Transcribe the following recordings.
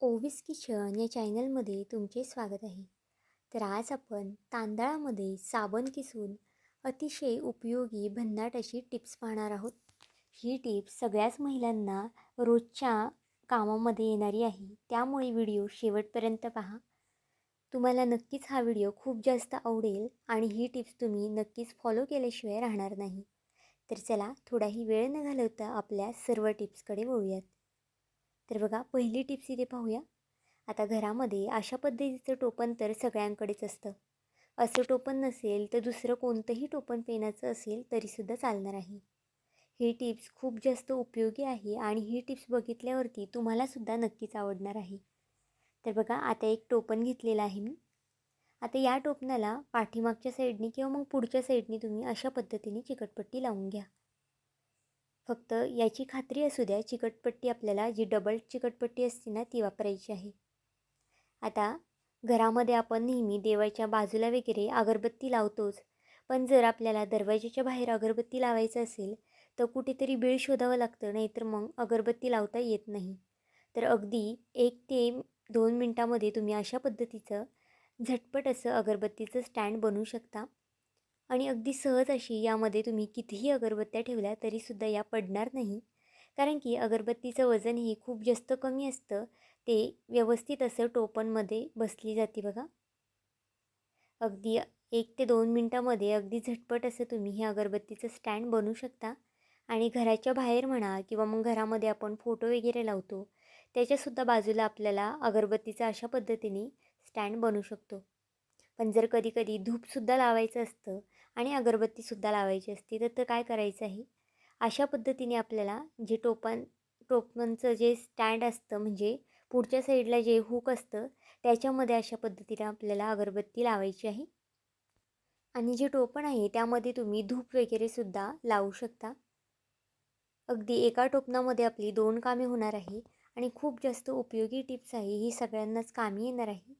ओवीस kitchen या चॅनलमध्ये तुमचे स्वागत आहे. तर आज आपण तांदळामध्ये साबण किसून अतिशय उपयोगी भन्नाट अशी टिप्स पाहणार आहोत. ही टिप्स सगळ्याच महिलांना रोजच्या कामामध्ये येणारी आहे. त्यामुळे व्हिडिओ शेवटपर्यंत पहा. तुम्हाला नक्कीच हा व्हिडिओ खूप जास्त आवडेल आणि ही टिप्स तुम्ही नक्कीच फॉलो केल्याशिवाय राहणार नाही. तर चला थोडाही वेळ न घालवता आपल्या सर्व टिप्सकडे वळूयात. तर बघा पहिली टिप्स इथे पाहूया. आता घरामध्ये अशा पद्धतीचं टोपण तर सगळ्यांकडेच असतं. असं टोपण नसेल तर दुसरं कोणतंही टोपण पेनाचं असेल तरीसुद्धा चालणार आहे. ही टिप्स खूप जास्त उपयोगी आहे आणि ही टिप्स बघितल्यावरती तुम्हालासुद्धा नक्कीच आवडणार आहे. तर बघा आता एक टोपण घेतलेलं आहे मी. आता या टोपणाला पाठीमागच्या साईडनी किंवा मग पुढच्या साईडनी तुम्ही अशा पद्धतीने चिकटपट्टी लावून घ्या. फक्त याची खात्री असू द्या चिकटपट्टी आपल्याला जी डबल चिकटपट्टी असते ना ती वापरायची आहे. आता घरामध्ये आपण नेहमी देवाच्या बाजूला वगैरे अगरबत्ती लावतोच. पण जर आपल्याला दरवाजाच्या बाहेर अगरबत्ती लावायचं असेल तर कुठेतरी बीळ शोधावं लागतं नाहीतर मग अगरबत्ती लावता येत नाही. तर अगदी एक ते दोन मिनटामध्ये तुम्ही अशा पद्धतीचं झटपट असं अगरबत्तीचं स्टँड बनवू शकता. आणि अगदी सहज अशी यामध्ये तुम्ही कितीही अगरबत्त्या ठेवल्या तरीसुद्धा या पडणार नाही. कारण की अगरबत्तीचं वजन हे खूप जास्त कमी असतं. ते व्यवस्थित असं टोपणमध्ये बसली जाते बघा. अगदी एक ते दोन मिनटामध्ये अगदी झटपट असं तुम्ही हे अगरबत्तीचं स्टँड बनवू शकता. आणि घराच्या बाहेर म्हणा किंवा मग घरामध्ये आपण फोटो वगैरे लावतो त्याच्यासुद्धा बाजूला आपल्याला अगरबत्तीचं अशा पद्धतीने स्टँड बनवू शकतो. पण जर कधी कधी धूपसुद्धा लावायचं असतं आणि अगरबत्तीसुद्धा लावायची असते तर तर काय करायचं आहे? अशा पद्धतीने आपल्याला जे टोपण टोपणचं जे स्टँड असतं म्हणजे पुढच्या साईडला जे हुक असतं त्याच्यामध्ये अशा पद्धतीने आपल्याला अगरबत्ती लावायची आहे. आणि जे टोपण आहे त्यामध्ये तुम्ही धूप वगैरेसुद्धा लावू शकता. अगदी एका टोपणामध्ये आपली दोन कामे होणार आहे आणि खूप जास्त उपयोगी टिप्स आहे ही सगळ्यांनाच कामी येणार आहे.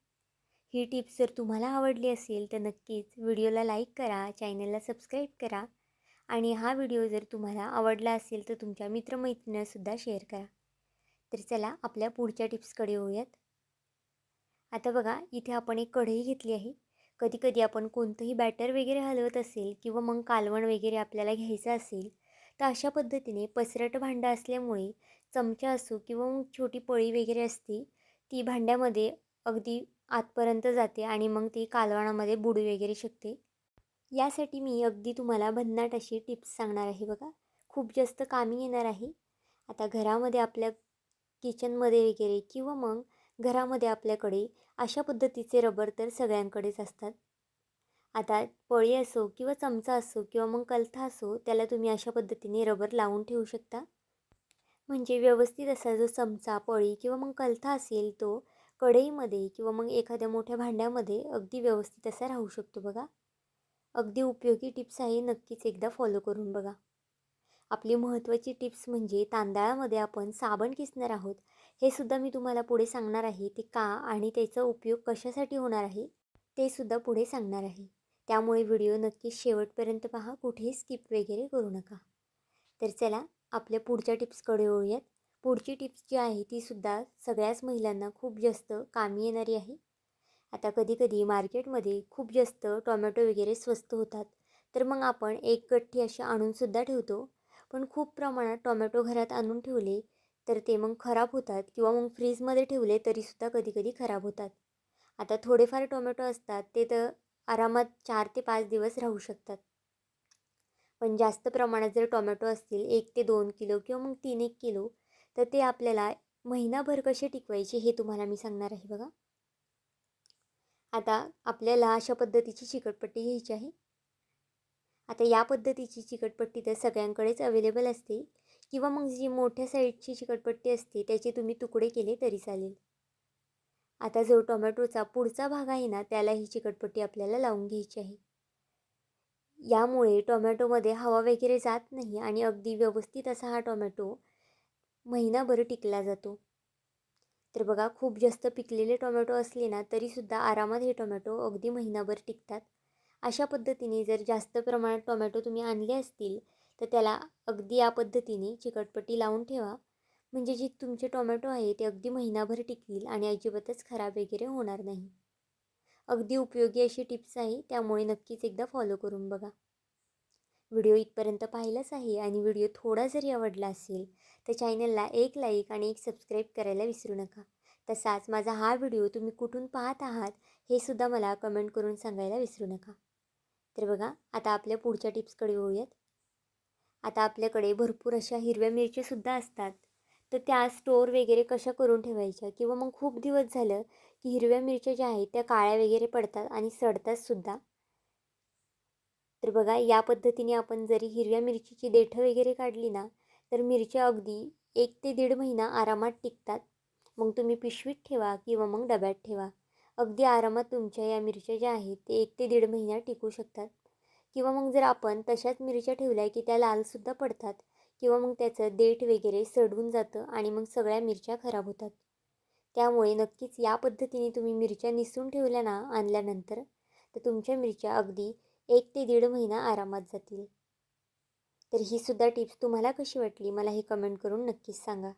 ही टिप्स जर तुम्हाला आवडली असेल तर नक्कीच व्हिडिओला लाईक करा चॅनलला सबस्क्राईब करा आणि हा व्हिडिओ जर तुम्हाला आवडला असेल तर तुमच्या मित्रमैत्रिणीसुद्धा शेअर करा. तर चला आपल्या पुढच्या टिप्सकडे येऊयात आता बघा इथे आपण एक कढई घेतली आहे. कधी कधी आपण कोणतंही बॅटर वगैरे हलवत असेल किंवा मग कालवण वगैरे आपल्याला घ्यायचं असेल तर अशा पद्धतीने पसरट भांडं असल्यामुळे चमचा असो किंवा मग छोटी पळी वगैरे असते ती भांड्यामध्ये अगदी आतपर्यंत जाते आणि मग ती कालवणामध्ये बुडू वगैरे शकते. यासाठी मी अगदी तुम्हाला भन्नाट अशी टिप्स सांगणार आहे बघा. खूप जास्त कामी येणार आहे. आता घरामध्ये आपल्या किचनमध्ये वगैरे किंवा मग घरामध्ये आपल्याकडे अशा पद्धतीचे रबर तर सगळ्यांकडेच असतात. आता पळी असो किंवा चमचा असो किंवा मग कलथा असो त्याला तुम्ही अशा पद्धतीने रबर लावून ठेवू शकता. म्हणजे व्यवस्थित असा जो चमचा पळी किंवा मग कलथा असेल तो कढईमध्ये किंवा मग एखाद्या मोठ्या भांड्यामध्ये अगदी व्यवस्थित असा राहू शकतो बघा. अगदी उपयोगी टिप्स आहे नक्कीच एकदा फॉलो करून बघा. आपली महत्त्वाची टिप्स म्हणजे तांदळामध्ये आपण साबण किसणार आहोत हे सुद्धा मी तुम्हाला पुढे सांगणार आहे ते का आणि त्याचा उपयोग कशासाठी होणार आहे ते सुद्धा पुढे सांगणार आहे. त्यामुळे व्हिडिओ नक्कीच शेवटपर्यंत पहा कुठेही स्किप वगैरे करू नका. तर चला आपल्या पुढच्या टिप्सकडे वळूयात. पुढची टिप्स जी आहे तीसुद्धा सगळ्याच महिलांना खूप जास्त कामी येणारी आहे. आता कधीकधी मार्केटमध्ये खूप जास्त टोमॅटो वगैरे स्वस्त होतात. तर मग आपण एक गठ्ठी अशी आणूनसुद्धा ठेवतो. पण खूप प्रमाणात टोमॅटो घरात आणून ठेवले तर ते मग खराब होतात किंवा मग फ्रीजमध्ये ठेवले तरीसुद्धा कधीकधी खराब होतात. आता थोडेफार टोमॅटो असतात ते तर आरामात चार ते पाच दिवस राहू शकतात. पण जास्त प्रमाणात जर टोमॅटो असतील एक ते दोन किलो किंवा मग तीन एक किलो तर ते आपल्याला महिनाभर कसे टिकवायचे हे तुम्हाला मी सांगणार आहे बघा. आता आपल्याला अशा पद्धतीची चिकटपट्टी घ्यायची आहे. आता या पद्धतीची चिकटपट्टी तर सगळ्यांकडेच अवेलेबल असते किंवा मग जी मोठ्या साईडची चिकटपट्टी असते त्याचे तुम्ही तुकडे केले तरी चालेल. आता जो टोमॅटोचा पुढचा भाग आहे ना त्याला ही चिकटपट्टी आपल्याला लावून घ्यायची आहे. यामुळे टोमॅटोमध्ये हवा वगैरे जात नाही आणि अगदी व्यवस्थित असा हा टोमॅटो महिनाभर टिकला जातो. तर बघा खूप जास्त पिकलेले टोमॅटो असले ना तरीसुद्धा आरामात हे टोमॅटो अगदी महिनाभर टिकतात. अशा पद्धतीने जर जास्त प्रमाणात टोमॅटो तुम्ही आणले असतील तर त्याला अगदी या पद्धतीने चिकटपट्टी लावून ठेवा. म्हणजे जे तुमचे टोमॅटो आहे ते अगदी महिनाभर टिकतील आणि अजिबातच खराब वगैरे होणार नाही. अगदी उपयोगी अशी टिप्स आहे त्यामुळे नक्कीच एकदा फॉलो करून बघा. व्हिडिओ इथपर्यंत पाहिलाच आहे आणि व्हिडिओ थोडा जरी आवडला असेल तर चॅनलला एक लाईक आणि एक सबस्क्राईब करायला विसरू नका. तसाच माझा हा व्हिडिओ तुम्ही कुठून पाहत आहात हे सुद्धा मला कमेंट करून सांगायला विसरू नका. तर बघा आता आपल्या पुढच्या टिप्सकडे वळूयात. आता आपल्याकडे भरपूर अशा हिरव्या मिरच्यासुद्धा असतात. तर त्या स्टोअर वगैरे कशा करून ठेवायच्या? किंवा मग खूप दिवस झालं की हिरव्या मिरच्या ज्या आहेत त्या काळ्या वगैरे पडतात आणि सडतातसुद्धा तर बघा या पद्धतीने आपण जरी हिरव्या मिरचीची देठं वगैरे काढली ना तर मिरच्या अगदी एक ते दीड महिना आरामात टिकतात. मग तुम्ही पिशवीत ठेवा किंवा मग डब्यात ठेवा. अगदी आरामात तुमच्या या मिरच्या ज्या आहेत ते एक ते दीड महिना टिकू शकतात. किंवा मग जर आपण तशाच मिरच्या ठेवल्या की त्या लालसुद्धा पडतात किंवा मग त्याचं देठ वगैरे सडून जातं आणि मग सगळ्या मिरच्या खराब होतात. त्यामुळे नक्कीच या पद्धतीने तुम्ही मिरच्या निसून ठेवल्या ना आणल्यानंतर तर तुमच्या मिरच्या अगदी एक ते दीड महिना आरामात जातील. तर ही सुद्धा टिप्स तुम्हाला कशी वाटली? मला हे कमेंट करून नक्कीच सांगा.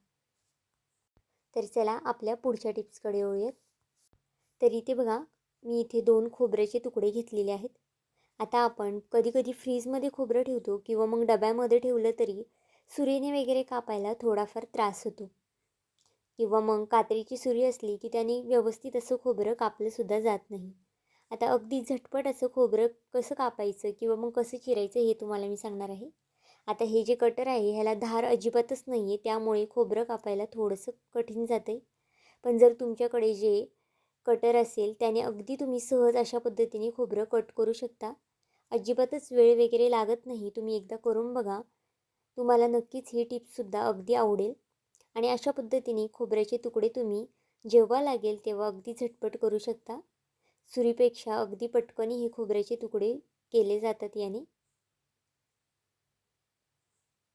तर चला आपल्या पुढच्या टिप्सकडे येऊयात तर इथे बघा मी इथे दोन खोबऱ्याचे तुकडे घेतलेले आहेत. आता आपण कधी कधी फ्रीजमध्ये खोबरं ठेवतो किंवा मग डब्यामध्ये ठेवलं तरी सुरीने वगैरे कापायला थोडाफार त्रास होतो. किंवा मग कात्रीची सुरी असली की त्याने व्यवस्थित असं खोबरं कापलंसुद्धा जात नाही. आता अगदी झटपट असं खोबरं कसं कापायचं किंवा मग कसं चिरायचं हे तुम्हाला मी सांगणार आहे. आता हे जे कटर आहे ह्याला धार अजिबातच नाही आहे त्यामुळे खोबरं कापायला थोडंसं कठीण जातं आहे पण जर तुमच्याकडे जे कटर असेल त्याने अगदी तुम्ही सहज अशा पद्धतीने खोबरं कट करू शकता. अजिबातच वेळ वगैरे लागत नाही तुम्ही एकदा करून बघा. तुम्हाला नक्कीच ही टिप्ससुद्धा अगदी आवडेल. आणि अशा पद्धतीने खोबऱ्याचे तुकडे तुम्ही जेव्हा लागेल तेव्हा अगदी झटपट करू शकता. सुरीपेक्षा अगदी पटकनी हे खोबऱ्याचे तुकडे केले जातात याने.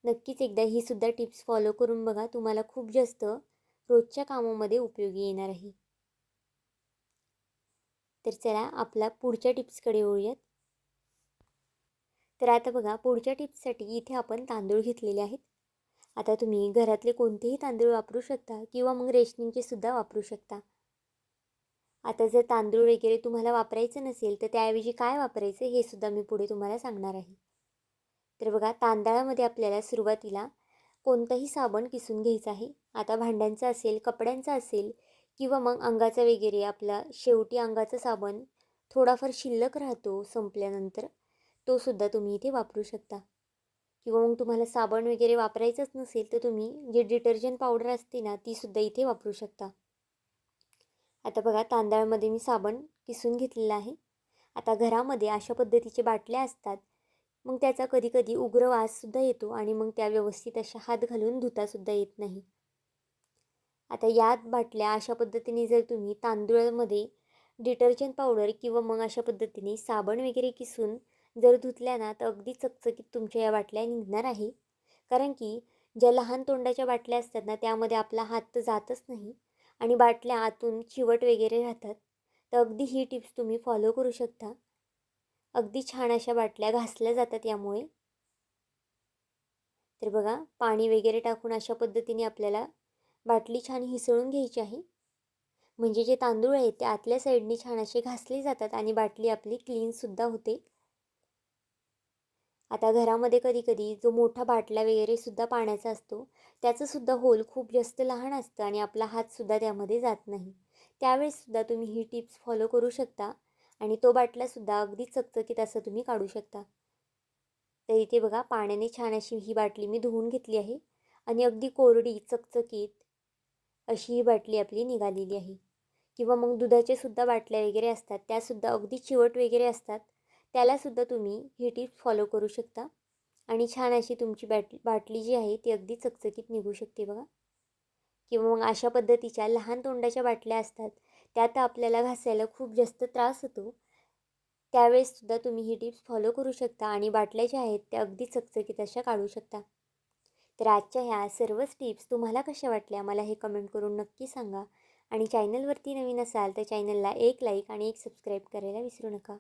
नक्कीच एकदा ही सुद्धा टिप्स फॉलो करून बघा. तुम्हाला खूप जास्त रोजच्या कामामध्ये उपयोगी येणार आहे. तर चला आपला पुढच्या टिप्सकडे वळूयात. तर आता बघा पुढच्या टिप्ससाठी इथे आपण तांदूळ घेतलेले आहेत. आता तुम्ही घरातले कोणतेही तांदूळ वापरू शकता किंवा मग रेशनिंगचे सुद्धा वापरू शकता. आता जर तांदूळ वगैरे तुम्हाला वापरायचं नसेल तर त्याऐवजी काय वापरायचं हे सुद्धा मी पुढे तुम्हाला सांगणार आहे. तर बघा तांदळामध्ये आपल्याला सुरुवातीला कोणताही साबण किसून घ्यायचा आहे. आता भांड्यांचा असेल कपड्यांचा असेल किंवा मग अंगाचा वगैरे आपला शेवटी अंगाचा साबण थोडाफार शिल्लक राहतो संपल्यानंतर तो सुद्धा तुम्ही इथे वापरू शकता. किंवा मग तुम्हाला साबण वगैरे वापरायचंच नसेल तर तुम्ही जे डिटर्जंट पावडर असते ना तीसुद्धा इथे वापरू शकता. आता बघा तांदळामध्ये मी साबण किसून घेतलेला आहे. आता घरामध्ये अशा पद्धतीचे बाटल्या असतात. मग त्याचा कधीकधी उग्र वाससुद्धा येतो आणि मग त्या व्यवस्थित अशा हात घालून धुतासुद्धा येत नाही. आता यात बाटल्या अशा पद्धतीने जर तुम्ही तांदूळामध्ये डिटर्जंट पावडर किंवा मग अशा पद्धतीने साबण वगैरे किसून जर धुतल्या ना तर अगदी चकचकीत तुमच्या या बाटल्या निघणार आहे. कारण की ज्या लहान तोंडाच्या बाटल्या असतात ना त्यामध्ये आपला हात तर जातच नाही. आणि बाटल्या आतून चिवट वगैरे राहतात तर अगदी ही टिप्स तुम्ही फॉलो करू शकता. अगदी छान अशा बाटल्या घासल्या जातात यामुळे. तर बघा पाणी वगैरे टाकून अशा पद्धतीने आपल्याला बाटली छान हिसळून घ्यायची आहे. म्हणजे जे तांदूळ आहेत ते आतल्या साईडने छान असे घासले जातात आणि बाटली आपली क्लीनसुद्धा होते. आता घरामध्ये कधी कधी जो मोठा बाटला वगैरे सुद्धा पाण्याचा असतो त्याचंसुद्धा होल खूप जास्त लहान असतं आणि आपला हातसुद्धा त्यामध्ये जात नाही. त्यावेळेससुद्धा तुम्ही ही टिप्स फॉलो करू शकता आणि तो बाटलासुद्धा अगदी चकचकीत असं तुम्ही काढू शकता. तर इथे बघा पाण्याने छान अशी ही बाटली मी धुवून घेतली आहे आणि अगदी कोरडी चकचकीत अशी ही बाटली आपली निघालेली आहे. किंवा मग दुधाचे सुद्धा बाटल्या वगैरे असतात त्यासुद्धा अगदी चिवट वगैरे असतात त्यालासुद्धा तुम्ही ही टिप्स फॉलो करू शकता. आणि छान अशी तुमची बॅट बाटली जी आहे ती अगदी चकचकीत निघू शकते बघा. किंवा मग अशा पद्धतीच्या लहान तोंडाच्या बाटल्या असतात त्यात आपल्याला घासायला खूप जास्त त्रास होतो. त्यावेळेससुद्धा तुम्ही ही टिप्स फॉलो करू शकता आणि बाटल्या ज्या आहेत त्या अगदी चकचकीत अशा काढू शकता. तर आजच्या ह्या सर्वच टिप्स तुम्हाला कशा वाटल्या मला हे कमेंट करून नक्की सांगा. आणि चॅनलवरती नवीन असाल तर चॅनलला एक लाईक आणि एक सबस्क्राईब करायला विसरू नका.